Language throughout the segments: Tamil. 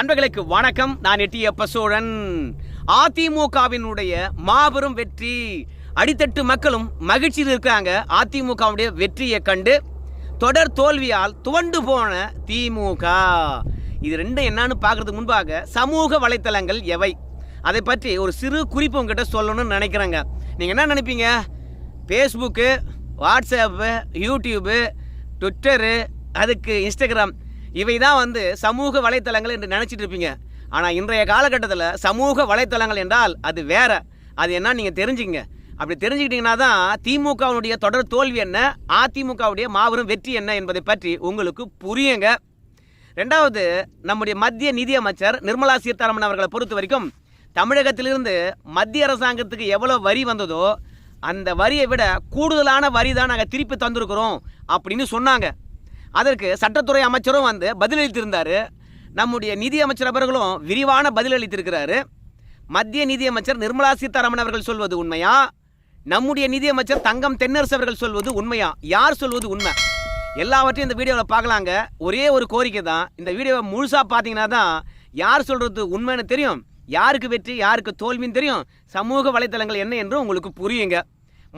நண்பர்களுக்கு வணக்கம். நான் எட்டியப்ப சோழன் அதிமுகவினுடைய மாபெரும் வெற்றி. அடித்தட்டு மக்களும் மகிழ்ச்சியில் இருக்காங்க அதிமுகவுடைய வெற்றியை கண்டு தொடர் தோல்வியால் துவண்டு போன திமுக. இது ரெண்டும் என்னன்னு பார்க்கறதுக்கு முன்பாக சமூக வலைத்தளங்கள் எவை? அதை பற்றி ஒரு சிறு குறிப்பு உங்ககிட்ட சொல்லணும்னு நினைக்கிறேங்க. நீங்கள் என்ன நினைப்பீங்க? ஃபேஸ்புக்கு வாட்ஸ்அப்பு யூடியூப்பு ட்விட்டரு அதுக்கு இன்ஸ்டாகிராம் இவை தான் வந்து சமூக வலைத்தளங்கள் என்று நினச்சிட்டு இருப்பீங்க. ஆனால் இன்றைய காலகட்டத்தில் சமூக வலைத்தளங்கள் என்றால் அது வேற. அது என்ன நீங்கள் தெரிஞ்சுக்கங்க அப்படி தெரிஞ்சுக்கிட்டீங்கன்னா தான் திமுகவினுடைய தொடர் தோல்வி என்ன அதிமுகவுடைய மாபெரும் வெற்றி என்ன என்பதை பற்றி உங்களுக்கு புரியுங்க. ரெண்டாவது நம்முடைய மத்திய நிதியமைச்சர் நிர்மலா சீதாராமன் அவர்களை பொறுத்த வரைக்கும் தமிழகத்திலிருந்து மத்திய அரசாங்கத்துக்கு எவ்வளோ வரி வந்ததோ அந்த வரியை விட கூடுதலான வரி தான் நாங்கள் திருப்பி தந்திருக்கிறோம் அப்படின்னு சொன்னாங்க. அதற்கு சட்டத்துறை அமைச்சரும் வந்து பதிலளித்திருந்தார். நம்முடைய நிதி அமைச்சர் அவர்களும் விரிவான பதிலளித்திருக்கிறாரு. மத்திய நிதியமைச்சர் நிர்மலா சீதாராமன் அவர்கள் சொல்வது உண்மையா? நம்முடைய நிதியமைச்சர் தங்கம் தென்னரசு அவர்கள் சொல்வது உண்மையா? யார் சொல்வது உண்மை? எல்லாவற்றையும் இந்த வீடியோவில் பார்க்கலாங்க. ஒரே ஒரு கோரிக்கை தான். இந்த வீடியோவை முழுசாக பார்த்தீங்கன்னா தான் யார் சொல்கிறது உண்மைன்னு தெரியும். யாருக்கு வெற்றி யாருக்கு தோல்வின்னு தெரியும். சமூக வலைத்தளங்கள் என்ன என்று உங்களுக்கு புரியுங்க.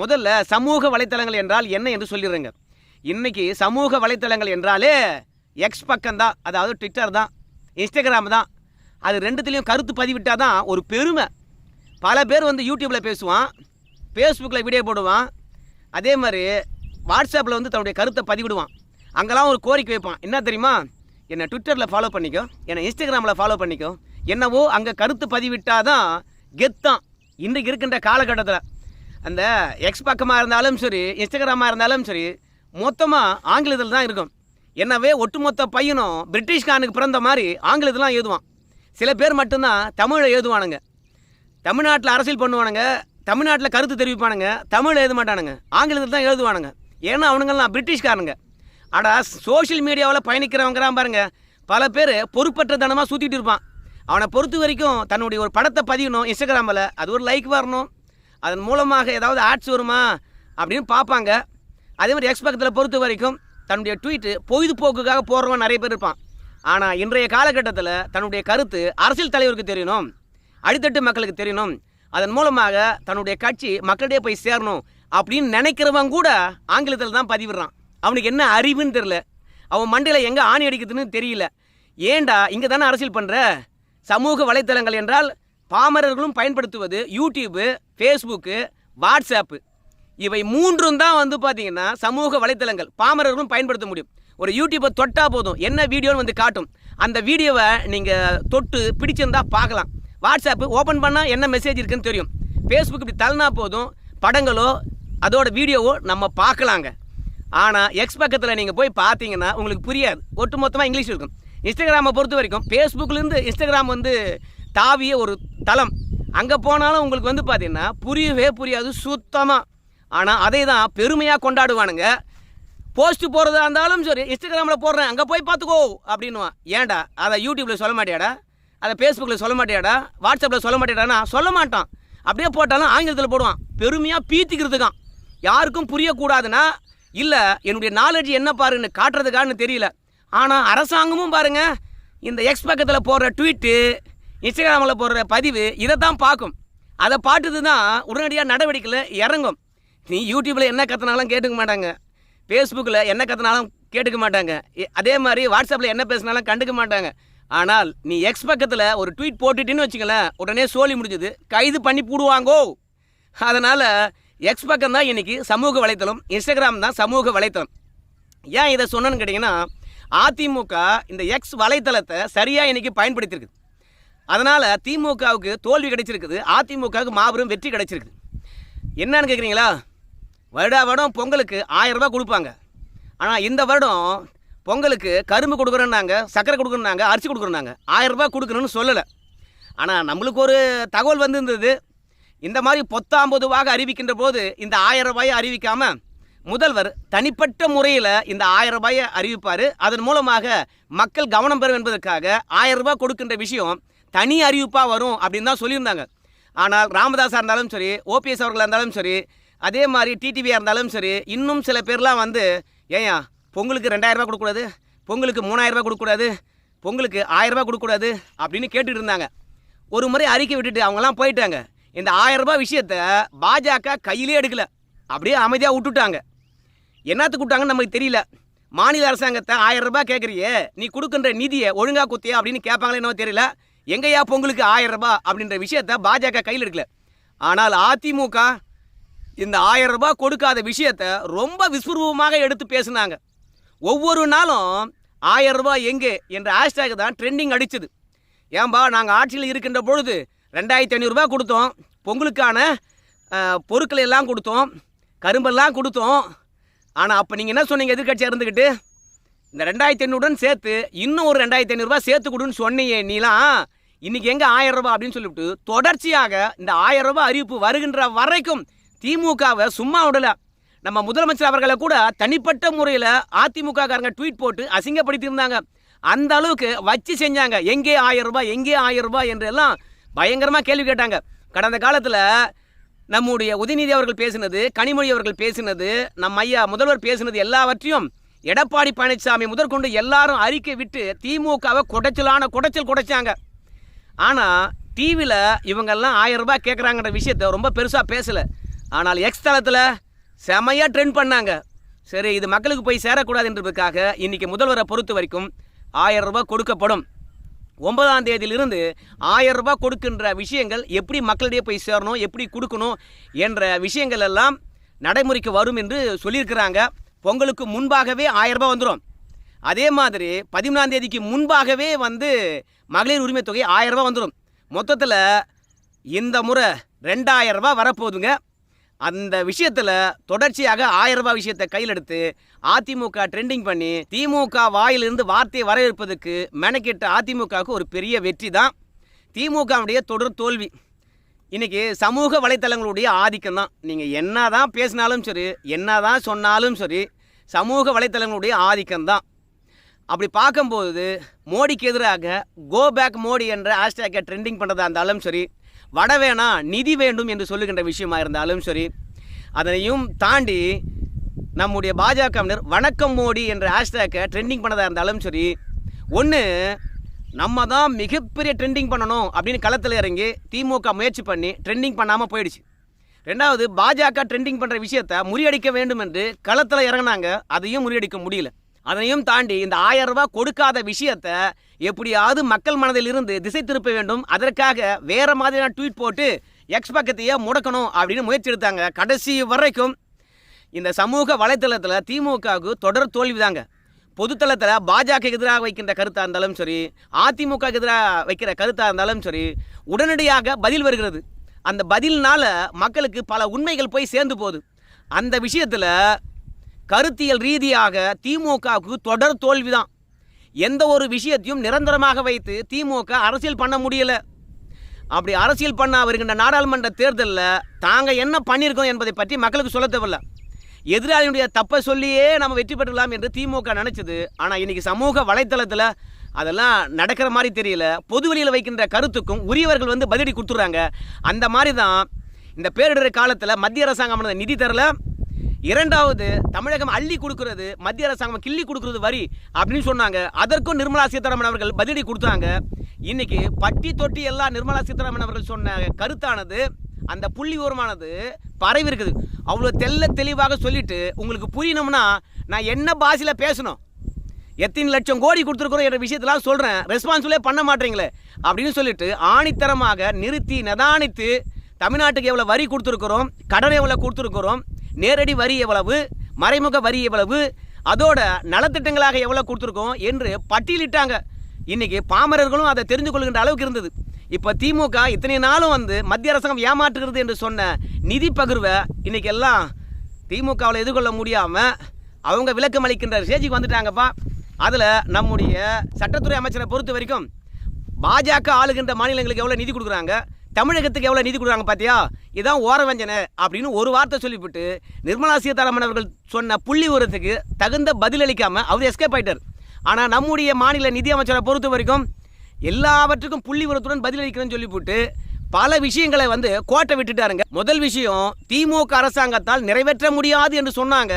முதல்ல சமூக வலைத்தளங்கள் என்றால் என்ன என்று சொல்லிடுறேங்க. இன்னைக்கு சமூக வலைத்தளங்கள் என்றாலே எக்ஸ் பக்கம் தான் அதாவது ட்விட்டர் தான் இன்ஸ்டாகிராம் தான். அது ரெண்டுத்துலேயும் கருத்து பதிவிட்டால் தான் ஒரு பெருமை. பல பேர் வந்து யூடியூப்பில் பேசுவான் ஃபேஸ்புக்கில் வீடியோ போடுவான். அதே மாதிரி வாட்ஸ்அப்பில் வந்து தன்னுடைய கருத்தை பதிவிடுவான். அங்கெல்லாம் ஒரு கோரிக்கை வைப்பான். என்ன தெரியுமா? என்னை ட்விட்டரில் ஃபாலோ பண்ணிக்கோ என்னை இன்ஸ்டாகிராமில் ஃபாலோ பண்ணிக்கோ. என்னவோ அங்கே கருத்து பதிவிட்டால் தான் கெத்தான். இன்றைக்கு இருக்கின்ற காலகட்டத்தில். அந்த எக்ஸ் பக்கமாக இருந்தாலும் சரி இன்ஸ்டாகிராமாக இருந்தாலும் சரி மொத்தமாக ஆங்கிலத்தில் தான் இருக்கும். என்னவே ஒட்டுமொத்த பையனும் பிரிட்டிஷ்காரனுக்கு பிறந்த மாதிரி ஆங்கிலத்திலாம் எழுதுவான். சில பேர் மட்டும்தான் தமிழை எழுதுவானுங்க. தமிழ்நாட்டில் அரசியல் பண்ணுவானுங்க தமிழ்நாட்டில் கருத்து தெரிவிப்பானுங்க தமிழ் எழுத மாட்டானுங்க. ஆங்கிலத்தில் தான் எழுதுவானுங்க. ஏன்னா அவனுங்கெல்லாம் பிரிட்டிஷ்காரனுங்க அடா சோஷியல் மீடியாவில் பயணிக்கிறவங்கிறான் பாருங்க. பல பேர் பொறுப்பற்ற தனமாக சுற்றிட்டு இருப்பான். அவனை பொறுத்த வரைக்கும் தன்னுடைய ஒரு படத்தை பதியணும் இன்ஸ்டாகிராமில். அது ஒரு லைக் வரணும். அதன் மூலமாக ஏதாவது ஆட்ஸ் வருமா அப்படின்னு பார்ப்பாங்க. அதே மாதிரி எக்ஸ் பக்கத்தில் பொறுத்த வரைக்கும் தன்னுடைய ட்வீட்டு பொழுதுபோக்குக்காக போடுறவன் நிறைய பேர் இருப்பான். ஆனால் இன்றைய காலகட்டத்தில் தன்னுடைய கருத்து அரசியல் தலைவருக்கு தெரியணும் அடித்தட்டு மக்களுக்கு தெரியணும். அதன் மூலமாக தன்னுடைய கட்சி மக்களிடையே போய் சேரணும் அப்படின்னு நினைக்கிறவன் கூட ஆங்கிலத்தில் தான் பதிவிடுறான். அவனுக்கு என்ன அறிவுன்னு தெரில அவன் மண்டையில் எங்கே ஆணி அடிக்குதுன்னு தெரியல. ஏன்டா இங்கே தானே அரசியல் பண்ணுற சமூக வலைத்தளங்கள் என்றால் பாமரர்களும் பயன்படுத்துவது யூடியூப்பு ஃபேஸ்புக்கு வாட்ஸ்அப்பு இவை மூன்றும் தான் வந்து பார்த்தீங்கன்னா சமூக வலைத்தளங்கள் பாமரர்களும் பயன்படுத்த முடியும். ஒரு யூடியூப்பை தொட்டால் போதும். என்ன வீடியோன்னு வந்து காட்டும். அந்த வீடியோவை நீங்கள் தொட்டு பிடிச்சிருந்தா பார்க்கலாம். வாட்ஸ்அப்பு ஓப்பன் பண்ணால் என்ன மெசேஜ் இருக்குன்னு தெரியும். ஃபேஸ்புக் இப்படி தள்ளினா போதும். படங்களோ அதோட வீடியோவோ நம்ம பார்க்கலாங்க. ஆனால் எக்ஸ் பக்கத்தில் நீங்கள் போய் பார்த்தீங்கன்னா உங்களுக்கு புரியாது. ஒட்டு மொத்தமாக இங்கிலீஷ் இருக்கும். இன்ஸ்டாகிராமை பொறுத்த வரைக்கும் ஃபேஸ்புக்லேருந்து இன்ஸ்டாகிராம் வந்து தாவிய ஒரு தளம். அங்கே போனாலும் உங்களுக்கு வந்து பார்த்தீங்கன்னா புரியவே புரியாது. சுத்தமாக ஆனால் அதை தான் பெருமையாக கொண்டாடுவானுங்க. போஸ்ட் போகிறதா இருந்தாலும் சரி இன்ஸ்டாகிராமில் போடுறேன் அங்கே போய் பார்த்துக்கோ அப்படின்னுவான் ஏன்டா? அதை யூடியூப்பில் சொல்ல மாட்டியாடா? அதை ஃபேஸ்புக்கில் சொல்ல மாட்டியாடா? வாட்ஸ்அப்பில் சொல்ல மாட்டியாடானா சொல்ல மாட்டான். அப்படியே போட்டாலும் ஆங்கிலத்தில் போடுவான். பெருமையாக பீத்திக்கிறதுக்கான் யாருக்கும் புரியக்கூடாதுன்னா இல்லை என்னுடைய நாலேஜ் என்ன பாருன்னு காட்டுறதுக்கான்னு தெரியல. ஆனால் அரசாங்கமும் பாருங்கள் இந்த எக்ஸ் பக்கத்தில் போடுற ட்வீட்டு இன்ஸ்டாகிராமில் போடுற பதிவு இதை தான் பார்க்கும். அதை பார்த்துட்டு தான் உடனடியாக நடவடிக்கையில் இறங்கும். நீ யூடியூப்பில் என்ன கற்றுனாலும் கேட்டுக்க மாட்டாங்க. ஃபேஸ்புக்கில் என்ன கற்றுனாலும் கேட்டுக்க மாட்டாங்க. அதே மாதிரி வாட்ஸ்அப்பில் என்ன பேசினாலும் கண்டுக்க மாட்டாங்க. ஆனால் நீ எக்ஸ் பக்கத்தில் ஒரு ட்வீட் போட்டுட்டின்னு வச்சுக்கலேன் உடனே சோழி முடிஞ்சது. கைது பண்ணி போடுவாங்கோ. அதனால் எக்ஸ் பக்கம் தான் இன்றைக்கி சமூக வலைத்தளம் இன்ஸ்டாகிராம் தான் சமூக வலைத்தளம். ஏன் இதை சொன்னேன்னு கேட்டிங்கன்னா அதிமுக இந்த எக்ஸ் வலைத்தளத்தை சரியாக இன்றைக்கி பயன்படுத்தியிருக்குது அதனால் திமுகவுக்கு தோல்வி கிடைச்சிருக்குது. அதிமுகவுக்கு மாபெரும் வெற்றி கிடைச்சிருக்குது. என்னன்னு கேட்குறீங்களா வருடா வருடம் பொங்கலுக்கு ஆயிரம் ரூபாய் கொடுப்பாங்க. ஆனால் இந்த வருடம் பொங்கலுக்கு கரும்பு கொடுக்குறேன்னாங்க சர்க்கரை கொடுக்குறேன்னாங்க அரிசி கொடுக்குறேன்னாங்க. ஆயிரம் ரூபாய் கொடுக்கணும்னு சொல்லலை. ஆனால் நம்மளுக்கு ஒரு தகவல் வந்திருந்தது. இந்த மாதிரி பொத்தாம்பதுவாக அறிவிக்கின்ற போது இந்த ஆயிரம் ரூபாயை அறிவிக்காமல் முதல்வர் தனிப்பட்ட முறையில் இந்த ஆயிரம் ரூபாயை அறிவிப்பார். அதன் மூலமாக மக்கள் கவனம் பெறும் என்பதற்காக ஆயிரம் ரூபாய் கொடுக்கின்ற விஷயம் தனி அறிவிப்பாக வரும் அப்படின்னு தான் சொல்லியிருந்தாங்க. ஆனால் ராமதாஸாக இருந்தாலும் சரி ஓபிஎஸ் அவர்களாக இருந்தாலும் சரி அதே மாதிரி டிடிவியாக இருந்தாலும் சரி இன்னும் சில பேர்லாம் வந்து ஏயா பொங்கலுக்கு ரெண்டாயிரம் ரூபாய் கொடுக்கக்கூடாது பொங்கலுக்கு மூணாயிரரூபா ரூபாய் கொடுக்கக்கூடாது பொங்கலுக்கு ஆயிரரூபா கொடுக்கக்கூடாது அப்படின்னு கேட்டுட்டு இருந்தாங்க. ஒரு முறை அறிக்கை விட்டுட்டு அவங்கெல்லாம் போயிட்டாங்க. இந்த ஆயிரரூபா விஷயத்த பாஜக கையிலே எடுக்கல. அப்படியே அமைதியாக விட்டுட்டாங்க. என்னத்துக்கு விட்டாங்கன்னு நமக்கு தெரியல. மாநில அரசாங்கத்தை ஆயிரம் ரூபாய் கேட்குறியே நீ கொடுக்குற நிதியை ஒழுங்கா குத்தியா அப்படின்னு கேட்பாங்களே என்னவோ தெரியல. எங்கேயா பொங்கலுக்கு ஆயிரம் ரூபாய் அப்படின்ற விஷயத்த பாஜக கையில் எடுக்கல. ஆனால் அதிமுக இந்த ஆயிரம் ரூபாய் கொடுக்காத விஷயத்த ரொம்ப விஸ்வரூபமாக எடுத்து பேசுனாங்க. ஒவ்வொரு நாளும் ஆயிரம் ரூபாய் எங்கே என்ற ஹேஷ்டேக் தான் ட்ரெண்டிங் அடிச்சது. ஏன்பா நாங்கள் ஆட்சியில் இருக்கின்ற பொழுது ரெண்டாயிரத்தி ஐநூறுரூபா கொடுத்தோம். பொங்கலுக்கான பொருட்கள் எல்லாம் கொடுத்தோம். கரும்பெல்லாம் கொடுத்தோம். ஆனால் அப்போ நீங்கள் என்ன சொன்னீங்க எதிர்க்கட்சியாக இருந்துக்கிட்டு இந்த ரெண்டாயிரத்தி ஐநூறுடன் சேர்த்து இன்னும் ஒரு ரெண்டாயிரத்தி ஐநூறுரூவா சேர்த்து கொடுன்னு சொன்னீங்க நீலாம். இன்றைக்கி எங்கே ஆயிரம் ரூபாய் அப்படின்னு சொல்லிவிட்டு தொடர்ச்சியாக இந்த ஆயிரம் ரூபாய் அறிவிப்பு வருகின்ற வரைக்கும் திமுகவை சும்மா விடல. நம்ம முதலமைச்சர் அவர்களை கூட தனிப்பட்ட முறையில் அதிமுக காரங்க ட்வீட் போட்டு அசிங்கப்படுத்தியிருந்தாங்க. அந்த அளவுக்கு வச்சு செஞ்சாங்க. எங்கே ஆயிரம் ரூபாய் எங்கே ஆயிரம் ரூபாய் என்று எல்லாம் பயங்கரமாக கேள்வி கேட்டாங்க. கடந்த காலத்தில் நம்முடைய உதயநிதி அவர்கள் பேசினது கனிமொழி அவர்கள் பேசினது நம்ம ஐயா முதல்வர் பேசினது எல்லாவற்றையும் எடப்பாடி பழனிசாமி முதற்கொண்டு எல்லாரும் அறிக்கை விட்டு திமுகவை குடைச்சலான குடைச்சல் குடைச்சாங்க. ஆனால் டிவியில் இவங்கெல்லாம் ஆயிரம் ரூபாய் கேட்குறாங்கன்ற விஷயத்த ரொம்ப பெருசாக பேசலை. ஆனால் எக்ஸ் தளத்தில் செமையாக ட்ரெண்ட் பண்ணாங்க. சரி இது மக்களுக்கு போய் சேரக்கூடாது என்பதற்காக இன்றைக்கி முதல்வரை பொறுத்த வரைக்கும் ஆயிரம் ரூபாய் கொடுக்கப்படும். ஒன்பதாம் தேதியிலிருந்து ஆயிரம் ரூபாய் கொடுக்கின்ற விஷயங்கள் எப்படி மக்களிடையே போய் சேரணும் எப்படி கொடுக்கணும் என்ற விஷயங்கள் எல்லாம் நடைமுறைக்கு வரும் என்று சொல்லியிருக்கிறாங்க. பொங்கலுக்கு முன்பாகவே ஆயிரம் ரூபாய் வந்துடும் அதே மாதிரி பதிமூணாம் தேதிக்கு முன்பாகவே வந்து மகளிர் உரிமை தொகை ஆயிரம் ரூபாய் வந்துடும் மொத்தத்தில் இந்த முறை ரெண்டாயிரம் ரூபாய் வரப்போகுதுங்க. அந்த விஷயத்தில் தொடர்ச்சியாக ஆயிரம் ரூபாய் விஷயத்தை கையில் எடுத்து அதிமுக ட்ரெண்டிங் பண்ணி திமுக வாயிலிருந்து வார்த்தையை வரவேற்பதற்கு மெனக்கிட்ட அதிமுகவுக்கு ஒரு பெரிய வெற்றி தான் திமுகவுடைய தொடர் தோல்வி. இன்னைக்கு சமூக வலைத்தளங்களுடைய ஆதிக்கம் தான். நீங்கள் என்ன தான் பேசினாலும் சரி என்ன தான் சொன்னாலும் சரி சமூக வலைத்தளங்களுடைய ஆதிக்கம் தான். அப்படி பார்க்கும்போது மோடிக்கு எதிராக கோ பேக் மோடி என்ற ஹேஷ்டேக்கை ட்ரெண்டிங் பண்ணுறதா இருந்தாலும் சரி வட நிதி வேண்டும் என்று சொல்லுகின்ற விஷயமா இருந்தாலும் சரி அதனையும் தாண்டி நம்முடைய பாஜகவினர் வணக்கம் மோடி என்ற ஹேஷ்டேக்கை ட்ரெண்டிங் பண்ணதாக இருந்தாலும் சரி ஒன்று நம்ம தான் மிகப்பெரிய ட்ரெண்டிங் பண்ணணும் அப்படின்னு களத்தில் இறங்கி திமுக முயற்சி பண்ணி ட்ரெண்டிங் பண்ணாமல் போயிடுச்சு. ரெண்டாவது பாஜக ட்ரெண்டிங் பண்ணுற விஷயத்தை முறியடிக்க வேண்டும் என்று களத்தில் இறங்கினாங்க அதையும் முறியடிக்க முடியல. அதையும் தாண்டி இந்த ஆயிரம் ரூபாய் கொடுக்காத விஷயத்தை எப்படியாவது மக்கள் மனதில் இருந்து திசை திருப்ப வேண்டும். அதற்காக வேற மாதிரியான ட்வீட் போட்டு எக்ஸ் பக்கத்தையே முடக்கணும் அப்படின்னு முயற்சி எடுத்தாங்க கடைசி வரைக்கும் இந்த சமூக வலைத்தளத்தில் திமுகவுக்கு தொடர் தோல்விதாங்க. பொதுத்தளத்தில் பாஜக எதிராக வைக்கின்ற கருத்தாக இருந்தாலும் சரி அதிமுக எதிராக வைக்கிற கருத்தாக இருந்தாலும் சரி உடனடியாக பதில் வருகிறது. அந்த பதில்னால மக்களுக்கு பல உண்மைகள் போய் சேர்ந்து போகுது. அந்த விஷயத்தில் கருத்தியல் ரீதியாக திமுகவுக்கு தொடர் தோல்வி தான் எந்த ஒரு விஷயத்தையும் நிரந்தரமாக வைத்து திமுக அரசியல் பண்ண முடியல. அப்படி அரசியல் பண்ண வருகின்ற நாடாளுமன்ற தேர்தலில் தாங்கள் என்ன பண்ணியிருக்கோம் என்பதை பற்றி மக்களுக்கு சொல்ல தேவையில்ல. எதிராளியுடைய தப்பை சொல்லியே நம்ம வெற்றி பெற்றலாம் என்று திமுக நினச்சது. ஆனால் இன்னைக்கு சமூக வலைத்தளத்தில் அதெல்லாம் நடக்கிற மாதிரி தெரியல. பொது வெளியில் வைக்கின்ற கருத்துக்கும் உரியவர்கள் வந்து பதிலடி கொடுத்துட்றாங்க. அந்த மாதிரி தான் இந்த பேரிடர் காலத்தில் மத்திய அரசாங்கம் நிதி தரல. இரண்டாவது தமிழகம் அள்ளி கொடுக்கறது மத்திய அரசாங்கம் கிள்ளி கொடுக்கறது வரி அப்படின்னு சொன்னாங்க. அதற்கும் நிர்மலா சீதாராமன் அவர்கள் பதிலடி கொடுத்தாங்க. இன்னைக்கு பட்டி தொட்டி எல்லாம் நிர்மலா சீதாராமன் அவர்கள் சொன்ன கருத்தானது அந்த புள்ளி ஓரமானது பரவி இருக்குது. அவ்வளோ தெல்ல தெளிவாக சொல்லிட்டு உங்களுக்கு புரியணும்னா நான் என்ன பாஷையில் பேசணும்? எத்தனை லட்சம் கோடி கொடுத்துருக்குறோம் என்ற விஷயத்தெல்லாம் சொல்கிறேன் ரெஸ்பான்சிபிளே பண்ண மாட்டீங்களே அப்படின்னு சொல்லிட்டு ஆணித்தரமாக நிறுத்தி நிதானித்து தமிழ்நாட்டுக்கு எவ்வளோ வரி கொடுத்துருக்குறோம் கடன் எவ்வளோ கொடுத்துருக்குறோம் நேரடி வரி எவ்வளவு மறைமுக வரி எவ்வளவு அதோட நலத்திட்டங்களாக எவ்வளோ கொடுத்துருக்கோம் என்று பட்டியலிட்டாங்க. இன்னைக்கு பாமரர்களும் அதை தெரிந்து கொள்கின்ற அளவுக்கு இருந்தது. இப்போ திமுக இத்தனை நாளும் வந்து மத்திய அரசாங்கம் ஏமாற்றுகிறது என்று சொன்ன நிதி பகிர்வை இன்றைக்கி எல்லாம் திமுகவில் எதிர்கொள்ள முடியாமல் அவங்க விளக்கம் அளிக்கின்ற ஸ்டேஜுக்கு வந்துட்டாங்கப்பா. அதில் நம்முடைய சட்டத்துறை அமைச்சரை பொறுத்த வரைக்கும் பாஜக ஆளுகின்ற மாநிலங்களுக்கு எவ்வளோ நிதி கொடுக்குறாங்க? தமிழகத்துக்கு எவ்வளோ நிதி கொடுக்குறாங்க பார்த்தியா இதான் ஓரவஞ்சனை அப்படின்னு ஒரு வார்த்தை சொல்லிவிட்டு நிர்மலா சீதாராமன் அவர்கள் சொன்ன புள்ளி உரத்துக்கு தகுந்த பதிலளிக்காமல் அவர் எஸ்கேப் ஆயிட்டார். ஆனால் நம்முடைய மாநில நிதி அமைச்சரை பொறுத்த வரைக்கும் எல்லாவற்றுக்கும் புள்ளி உரத்துடன் பதிலளிக்கிறேன்னு சொல்லிவிட்டு பல விஷயங்களை வந்து கோட்டை விட்டுட்டாருங்க. முதல் விஷயம் திமுக அரசாங்கத்தால் நிறைவேற்ற முடியாது என்று சொன்னாங்க.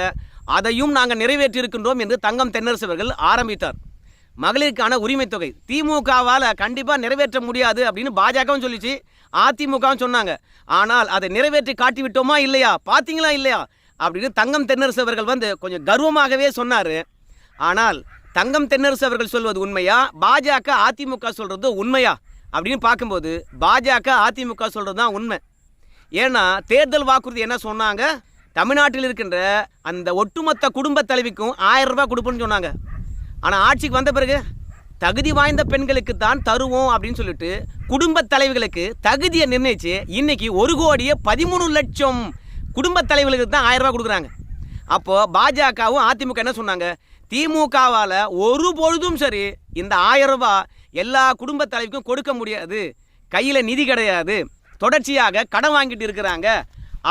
அதையும் நாங்கள் நிறைவேற்றி இருக்கின்றோம் என்று தங்கம் தென்னரசு அவர்கள் ஆரம்பித்தார். மகளிருக்கான உரிமை தொகை திமுகவால் கண்டிப்பாக நிறைவேற்ற முடியாது அப்படின்னு பாஜகவும் சொல்லிச்சு. அதிமுகன்னு சொன்னாங்க. ஆனால் அதை நிறைவேற்றி காட்டி விட்டோமா இல்லையா? பார்த்தீங்களா இல்லையா? அப்படின்னு தங்கம் தென்னரசு அவர்கள் வந்து கொஞ்சம் கர்வமாகவே சொன்னார். ஆனால் தங்கம் தென்னரசு அவர்கள் சொல்வது உண்மையா? பாஜக அதிமுக சொல்கிறது உண்மையா? அப்படின்னு பார்க்கும்போது பாஜக அதிமுக சொல்கிறது தான் உண்மை. ஏன்னா தேர்தல் வாக்குறுதி என்ன சொன்னாங்க? தமிழ்நாட்டில் இருக்கின்ற அந்த ஒட்டுமொத்த குடும்ப தலைவிக்கும் ஆயிரம் ரூபாய் கொடுப்போம்னு சொன்னாங்க. ஆனால் ஆட்சிக்கு வந்த பிறகு தகுதி வாய்ந்த பெண்களுக்கு தான் தருவோம் அப்படின்னு சொல்லிட்டு குடும்ப தலைவிகளுக்கு தகுதியை நிர்ணயிச்சு இன்னைக்கு ஒரு கோடியே பதிமூணு லட்சம் குடும்ப தலைவர்களுக்கு தான் ஆயிரம் ரூபாய் கொடுக்குறாங்க. அப்போது பாஜகவும் அதிமுக என்ன சொன்னாங்க? திமுகவால் ஒரு பொழுதும் சரி இந்த ஆயிரம் ரூபாய் எல்லா குடும்ப தலைவிக்கும் கொடுக்க முடியாது. கையில் நிதி கிடையாது. தொடர்ச்சியாக கடன் வாங்கிட்டு இருக்கிறாங்க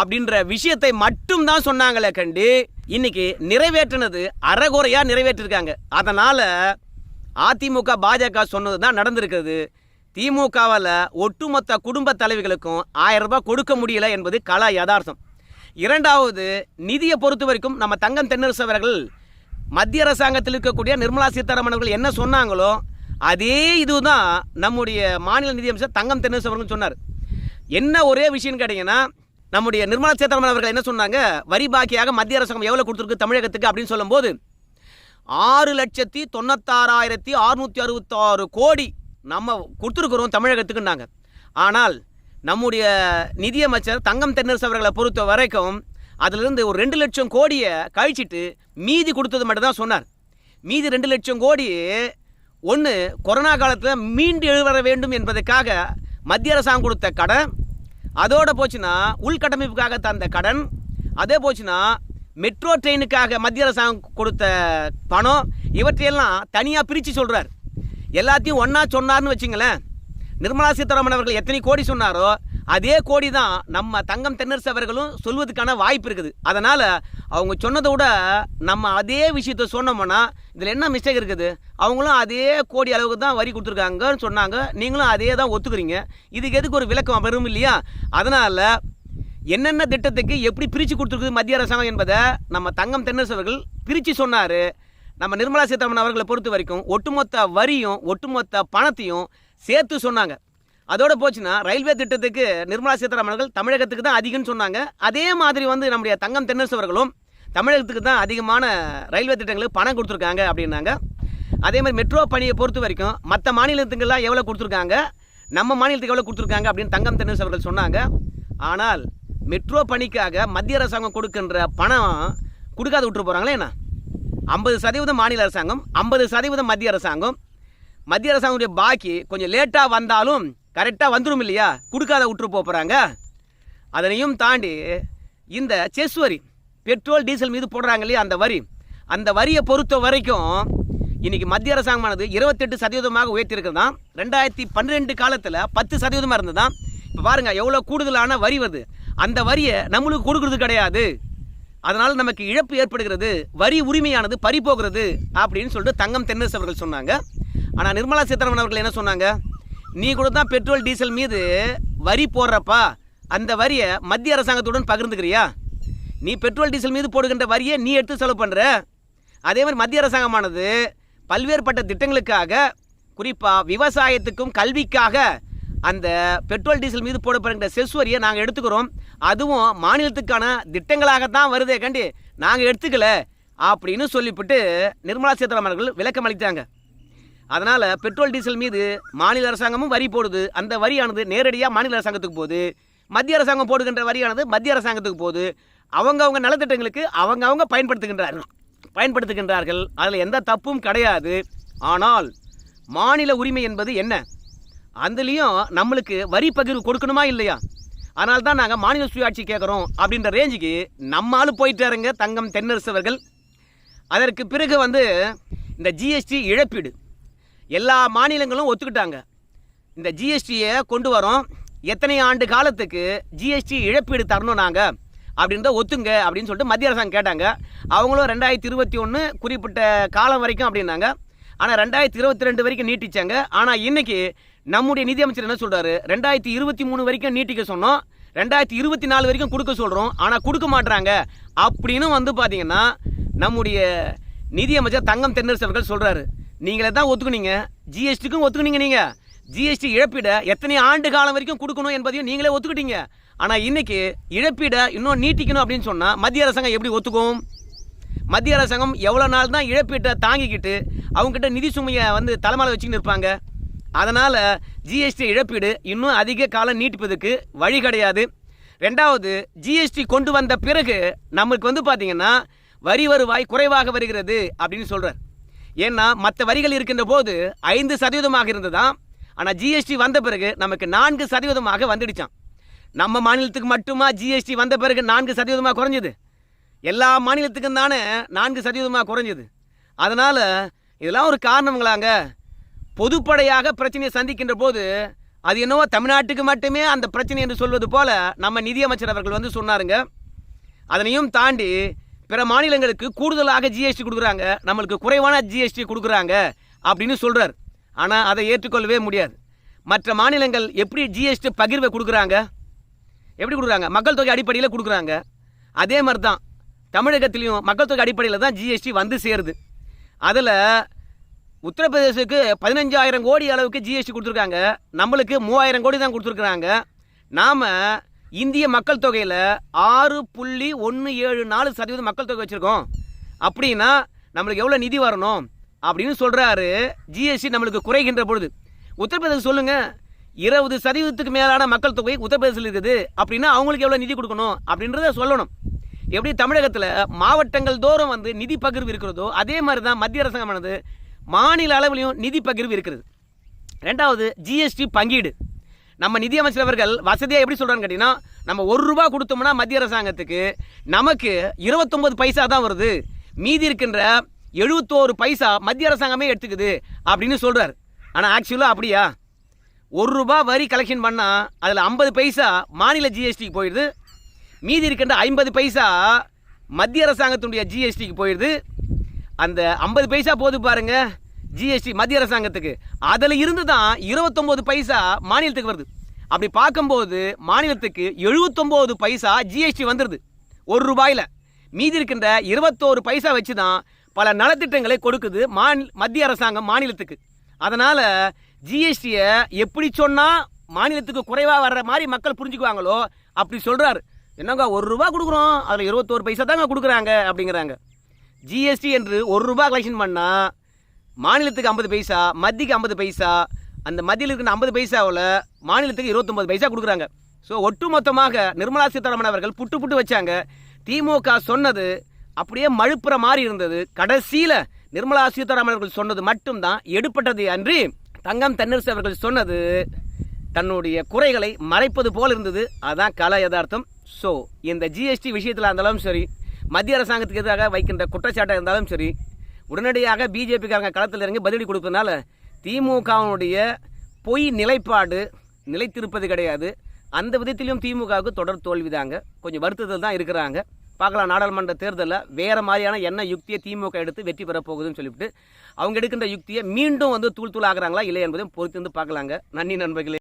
அப்படின்ற விஷயத்தை மட்டும் தான் சொன்னாங்களே கண்டு. இன்னைக்கு நிறைவேற்றினது அறகுறையாக நிறைவேற்றிருக்காங்க. அதனால் அதிமுக பாஜக சொன்னது தான் நடந்திருக்கிறது. திமுகவால் ஒட்டுமொத்த குடும்ப தலைவிகளுக்கும் ஆயிரம் ரூபாய் கொடுக்க முடியல என்பது கலா யதார்த்தம். இரண்டாவது நிதியை பொறுத்த வரைக்கும் நம்ம தங்கம் தென்னரசு அவர்கள் மத்திய அரசாங்கத்தில் இருக்கக்கூடிய நிர்மலா சீதாராமன் அவர்கள் என்ன சொன்னாங்களோ அதே இதுதான் நம்முடைய மாநில நிதியமைச்சர் தங்கம் தென்னரசு அவர்கள் சொன்னார். என்ன ஒரே விஷயம் கேட்டிங்கன்னா நம்முடைய நிர்மலா சீதாராமன் அவர்கள் என்ன சொன்னாங்க வரி பாக்கியாக மத்திய அரசாங்கம் எவ்வளோ கொடுத்துருக்கு தமிழகத்துக்கு அப்படின்னு சொல்லும்போது ஆறு லட்சத்தி தொண்ணூத்தாறாயிரத்தி அறுநூற்றி அறுபத்தாறு கோடி நம்ம கொடுத்துருக்குறோம் தமிழகத்துக்குன்னாங்க. ஆனால் நம்முடைய நிதியமைச்சர் தங்கம் தென்னரசு அவர்களை பொறுத்த வரைக்கும் அதிலிருந்து ஒரு ரெண்டு லட்சம் கோடியை கழிச்சிட்டு மீதி கொடுத்தது மட்டும் தான் சொன்னார். மீதி ரெண்டு லட்சம் கோடி ஒன்று கொரோனா காலத்தில் மீண்டு எழுவர வேண்டும் என்பதற்காக மத்திய அரசாங்கம் கொடுத்த கடன் அதோட போச்சுன்னா உள்கட்டமைப்புக்காக தந்த கடன் அதே போச்சுன்னா மெட்ரோ ட்ரெயினுக்காக மத்திய அரசாங்கம் கொடுத்த பணம் இவற்றையெல்லாம் தனியாக பிரித்து சொல்கிறார் எல்லாத்தையும் ஒன்றா சொன்னார்னு வச்சுங்களேன். நிர்மலா சீதாராமன் அவர்கள் எத்தனை கோடி சொன்னாரோ அதே கோடி தான் நம்ம தங்கம் தென்னரசு அவர்களும் சொல்வதற்கான வாய்ப்பு இருக்குது. அதனால் அவங்க சொன்னதை விட நம்ம அதே விஷயத்த சொன்னோம்னா இதில் என்ன மிஸ்டேக் இருக்குது? அவங்களும் அதே கோடி அளவுக்கு தான் வரி கொடுத்துருக்காங்கன்னு சொன்னாங்க. நீங்களும் அதே தான் ஒத்துக்கிறீங்க. இதுக்கு எதுக்கு ஒரு விளக்கம்? வரும் இல்லையா? அதனால் என்னென்ன திட்டத்துக்கு எப்படி பிரித்து கொடுத்துருக்குது மத்திய அரசாங்கம் என்பதை நம்ம தங்கம் தென்னரசு அவர்கள் பிரித்து சொன்னார். நம்ம நிர்மலா சீதாராமன் அவர்களை பொறுத்த வரைக்கும் ஒட்டுமொத்த வரியும் ஒட்டுமொத்த பணத்தையும் சேர்த்து சொன்னாங்க. அதோட போச்சுன்னா ரயில்வே திட்டத்துக்கு நிர்மலா சீதாராமன் அவர்கள் தமிழகத்துக்கு தான் அதிகம்னு சொன்னாங்க. அதே மாதிரி வந்து நம்முடைய தங்கம் தென்னரசு அவர்களும் தமிழகத்துக்கு தான் அதிகமான ரயில்வே திட்டங்களுக்கு பணம் கொடுத்துருக்காங்க அப்படின்னாங்க. அதே மாதிரி மெட்ரோ பணியை பொறுத்த வரைக்கும் மற்ற மாநிலத்துக்கெல்லாம் எவ்வளோ கொடுத்துருக்காங்க? நம்ம மாநிலத்துக்கு எவ்வளோ கொடுத்துருக்காங்க அப்படின்னு தங்கம் தென்னரசு அவர்கள் சொன்னாங்க. ஆனால் மெட்ரோ பணிக்காக மத்திய அரசாங்கம் கொடுக்கின்ற பணம் கொடுக்காத விட்டு போகிறாங்களே என்ன? ஐம்பது சதவீதம் மாநில அரசாங்கம் ஐம்பது சதவீதம் மத்திய அரசாங்கம். மத்திய அரசாங்கத்துடைய பாக்கி கொஞ்சம் லேட்டாக வந்தாலும் கரெக்டாக வந்துடும் இல்லையா? கொடுக்காத விட்டுரு போகிறாங்க அதனையும் தாண்டி இந்த செஸ் வரி பெட்ரோல் டீசல் மீது போடுறாங்க இல்லையா அந்த வரி. அந்த வரியை பொறுத்த வரைக்கும் இன்றைக்கி மத்திய அரசாங்கமானது இருபத்தெட்டு சதவீதமாக உயர்த்தியிருக்கிறதாம். ரெண்டாயிரத்தி பன்னிரெண்டு காலத்தில் பத்து சதவீதமாக இருந்ததாம். இப்போ பாருங்கள் எவ்வளோ கூடுதலான வரி வருது. அந்த வரியை நம்மளுக்கு கொடுக்கறது கிடையாது. அதனால் நமக்கு இழப்பு ஏற்படுகிறது வரி உரிமையானது பறி போகிறது அப்படின்னு சொல்லிட்டு தங்கம் தென்னரசு அவர்கள் சொன்னாங்க. ஆனால் நிர்மலா சீதாராமன் அவர்கள் என்ன சொன்னாங்க? நீ கூட தான் பெட்ரோல் டீசல் மீது வரி போடுறப்பா அந்த வரியை மத்திய அரசாங்கத்துடன் பகிர்ந்துக்கிறியா? நீ பெட்ரோல் டீசல் மீது போடுகின்ற வரியை நீ எடுத்து செலவு பண்ணுற அதே மாதிரி மத்திய அரசாங்கமானது பல்வேறுபட்ட திட்டங்களுக்காக குறிப்பாக விவசாயத்துக்கும் கல்விக்காக அந்த பெட்ரோல் டீசல் மீது போடப்படுகின்ற செஸ் வரியை நாங்கள் எடுத்துக்கிறோம். அதுவும் மாநிலத்துக்கான திட்டங்களாகத்தான் வருதே கண்டி. நாங்கள் எடுத்துக்கல அப்படின்னு சொல்லிவிட்டு நிர்மலா சீதாராமன் அவர்கள் விளக்கம் அளித்தாங்க. அதனால் பெட்ரோல் டீசல் மீது மாநில அரசாங்கமும் வரி போடுது. அந்த வரியானது நேரடியாக மாநில அரசாங்கத்துக்கு போகுது. மத்திய அரசாங்கம் போடுகின்ற வரியானது மத்திய அரசாங்கத்துக்கு போகுது. அவங்கவுங்க நலத்திட்டங்களுக்கு அவங்கவங்க பயன்படுத்துகின்றார்கள் பயன்படுத்துகின்றார்கள். அதில் எந்த தப்பும் கிடையாது. ஆனால் மாநில உரிமை என்பது என்ன? அதுலேயும் நம்மளுக்கு வரி பகிர்வு கொடுக்கணுமா இல்லையா? அதனால தான் நாங்கள் மாநில சுயாட்சி கேட்குறோம் அப்படின்ற ரேஞ்சுக்கு நம்ம ஆளு போயிட்டாருங்க தங்கம் தென்னரசு அவர்கள் அதற்கு பிறகு வந்து இந்த ஜிஎஸ்டி இழப்பீடு. எல்லா மாநிலங்களும் ஒத்துக்கிட்டாங்க. இந்த ஜிஎஸ்டியை கொண்டு வரோம். எத்தனை ஆண்டு காலத்துக்கு ஜிஎஸ்டி இழப்பீடு தரணும் நாங்கள் அப்படின்றத ஒத்துங்க அப்படின்னு சொல்லிட்டு மத்திய அரசாங்கம் கேட்டாங்க. அவங்களும் ரெண்டாயிரத்தி இருபத்தி ஒன்று குறிப்பிட்ட காலம் வரைக்கும் அப்படின்னாங்க. ஆனால் ரெண்டாயிரத்தி இருபத்தி ரெண்டு வரைக்கும் நீட்டிச்சாங்க. ஆனால் இன்றைக்கி நம்முடைய நிதியமைச்சர் என்ன சொல்றாரு? ரெண்டாயிரத்தி இருபத்தி மூணு வரைக்கும் நீட்டிக்க சொன்னோம். ரெண்டாயிரத்தி இருபத்தி நாலு வரைக்கும் கொடுக்க சொல்கிறோம் ஆனால் கொடுக்க மாட்டுறாங்க அப்படின்னு வந்து பார்த்தீங்கன்னா நம்முடைய நிதியமைச்சர் தங்கம் தென்னரசு அவர்கள் சொல்கிறாரு நீங்களே தான் ஒத்துக்குனீங்க. ஜிஎஸ்டிக்கும் ஒத்துக்குனீங்க நீங்கள் ஜிஎஸ்டி இழப்பீட எத்தனை ஆண்டு காலம் வரைக்கும் கொடுக்கணும் என்பதையும் நீங்களே ஒத்துக்கிட்டீங்க. ஆனால் இன்னைக்கு இழப்பீட இன்னும் நீட்டிக்கணும் அப்படின்னு சொன்னால் மத்திய அரசாங்கம் எப்படி ஒத்துக்கும்? மத்திய அரசாங்கம் எவ்வளோ நாள் தான் இழப்பீட்டை தாங்கிக்கிட்டு அவங்ககிட்ட நிதி சுமையை வந்து தலைமையில் வச்சுக்கின்னு இருப்பாங்க? அதனால் ஜிஎஸ்டி இழப்பீடு இன்னும் அதிக காலம் நீட்டிப்பதற்கு வழி கிடையாது. ரெண்டாவது ஜிஎஸ்டி கொண்டு வந்த பிறகு நம்மளுக்கு வந்து பார்த்திங்கன்னா வரி வருவாய் குறைவாக வருகிறது அப்படின்னு சொல்கிறார் ஏன்னா மற்ற வரிகள் இருக்கின்ற போது ஐந்து சதவீதமாக இருந்ததாம். ஆனால் ஜிஎஸ்டி வந்த பிறகு நமக்கு நான்கு சதவீதமாக வந்துடுச்சான் நம்ம மாநிலத்துக்கு மட்டுமா ஜிஎஸ்டி வந்த பிறகு நான்கு சதவீதமாக குறைஞ்சது? எல்லா மாநிலத்துக்கும் தானே நான்கு சதவீதமாக குறைஞ்சது. அதனால் இதெல்லாம் ஒரு காரணங்களாங்க. பொதுப்படையாக பிரச்சனையை சந்திக்கின்ற போது அது என்னவோ தமிழ்நாட்டுக்கு மட்டுமே அந்த பிரச்சனை என்று சொல்வது போல நம்ம நிதியமைச்சர் அவர்கள் வந்து சொன்னாருங்க. அதனையும் தாண்டி பிற மாநிலங்களுக்கு கூடுதலாக ஜிஎஸ்டி கொடுக்குறாங்க. நம்மளுக்கு குறைவான ஜிஎஸ்டி கொடுக்குறாங்க அப்படின்னு சொல்கிறார் ஆனால் அதை ஏற்றுக்கொள்ளவே முடியாது. மற்ற மாநிலங்கள் எப்படி ஜிஎஸ்டி பகிர்வை கொடுக்குறாங்க? எப்படி கொடுக்குறாங்க? மக்கள் தொகை அடிப்படையில் கொடுக்குறாங்க. அதே மாதிரி தான் தமிழகத்திலையும் மக்கள் தொகை அடிப்படையில் தான் ஜிஎஸ்டி வந்து சேருது. அதில் உத்தரப்பிரதேசத்துக்கு பதினஞ்சாயிரம் கோடி அளவுக்கு ஜிஎஸ்டி கொடுத்துருக்காங்க. நம்மளுக்கு மூவாயிரம் கோடி தான் கொடுத்துருக்குறாங்க. நாம் இந்திய மக்கள் தொகையில் ஆறு புள்ளி ஒன்று ஏழு நாலு சதவீதம் மக்கள் தொகை வச்சுருக்கோம். அப்படின்னா நம்மளுக்கு எவ்வளோ நிதி வரணும்? அப்படின்னு சொல்கிறாரு ஜிஎஸ்டி நம்மளுக்கு குறைகின்ற பொழுது. உத்தரப்பிரதேசம் சொல்லுங்கள் இருபது சதவீதத்துக்கு மேலான மக்கள் தொகை உத்தரப்பிரதேசத்தில் இருக்குது. அப்படின்னா அவங்களுக்கு எவ்வளோ நிதி கொடுக்கணும்? அப்படின்றத சொல்லணும். எப்படி தமிழகத்தில் மாவட்டங்கள் தோறும் வந்து நிதி பகிர்வு இருக்கிறதோ அதே மாதிரி தான் மத்திய அரசாங்கமானது மாநில அளவிலையும் நிதி பகிர்வு இருக்கிறது. ரெண்டாவது ஜிஎஸ்டி பங்கீடு. நம்ம நிதியமைச்சர் அவர்கள் வசதியாக எப்படி சொல்கிறான்னு கேட்டிங்கன்னா நம்ம ஒரு ரூபா கொடுத்தோம்னா மத்திய அரசாங்கத்துக்கு நமக்கு இருபத்தொம்பது பைசா தான் வருது. மீதி இருக்கின்ற எழுபத்தோரு பைசா மத்திய அரசாங்கமே எடுத்துக்குது அப்படின்னு சொல்கிறார் ஆனால் ஆக்சுவலாக அப்படியா? ஒரு ரூபா வரி கலெக்ஷன் பண்ணால் அதில் ஐம்பது பைசா மாநில ஜிஎஸ்டிக்கு போயிடுது. மீதி இருக்கின்ற ஐம்பது பைசா மத்திய அரசாங்கத்தினுடைய ஜிஎஸ்டிக்கு போயிடுது. அந்த ஐம்பது பைசா போது பாருங்க. ஜிஎஸ்டி மத்திய அரசாங்கத்துக்கு. அதில் இருந்து தான் இருபத்தொம்போது பைசா மாநிலத்துக்கு வருது. அப்படி பார்க்கும்போது மாநிலத்துக்கு எழுபத்தொம்போது பைசா ஜிஎஸ்டி வந்துடுது ஒரு ரூபாயில். மீதி இருக்கின்ற இருபத்தோரு பைசா வச்சு தான் பல நலத்திட்டங்களை கொடுக்குது மாநில மத்திய அரசாங்கம் மாநிலத்துக்கு. அதனால் ஜிஎஸ்டியை எப்படி சொன்னால் மாநிலத்துக்கு குறைவாக வர்ற மாதிரி மக்கள் புரிஞ்சுக்குவாங்களோ அப்படி சொல்கிறாரு என்னங்க ஒரு ரூபா கொடுக்குறோம். அதில் இருபத்தோரு பைசா தாங்க கொடுக்குறாங்க அப்படிங்கிறாங்க. ஜிஎஸ்டி என்று ஒரு ரூபா கலெக்ஷன் பண்ணால் மாநிலத்துக்கு ஐம்பது பைசா மத்திக்கு ஐம்பது பைசா அந்த மத்தியில் இருக்கிற ஐம்பது பைசாவில் மாநிலத்துக்கு இருபத்தொம்பது பைசா கொடுக்குறாங்க. ஸோ ஒட்டுமொத்தமாக நிர்மலா சீதாராமன் அவர்கள் புட்டு புட்டு வச்சாங்க. திமுக சொன்னது அப்படியே மழுப்புற மாதிரி இருந்தது. கடைசியில் நிர்மலா சீதாராமன் அவர்கள் சொன்னது மட்டும்தான். எடுப்பட்டது அன்றி தங்கம் தென்னரசு அவர்கள் சொன்னது தன்னுடைய குறைகளை மறைப்பது போல் இருந்தது. அதான் கல யதார்த்தம். ஸோ இந்த ஜிஎஸ்டி விஷயத்தில் இருந்தாலும் சரி மத்திய அரசாங்கத்துக்கு எதிராக வைக்கின்ற குற்றச்சாட்டாக இருந்தாலும் சரி உடனடியாக பிஜேபிக்காரங்க களத்தில் இறங்கி பதிலடி கொடுப்பதனால திமுகவினுடைய பொய் நிலைப்பாடு நிலைத்திருப்பது கிடையாது. அந்த விதத்திலும் திமுகவுக்கு தொடர் தோல்விதாங்க. கொஞ்சம் வருத்தத்தில் தான் இருக்கிறாங்க. பார்க்கலாம் நாடாளுமன்ற தேர்தலில் வேறு மாதிரியான என்ன யுக்தியை திமுக எடுத்து வெற்றி பெற போகுதுன்னு சொல்லிவிட்டு அவங்க எடுக்கின்ற யுக்தியை மீண்டும் வந்து தூள் தூள் இல்லை என்பதையும் பொறுத்திருந்து வந்து பார்க்கலாங்க. நன்றி நண்பர்களே.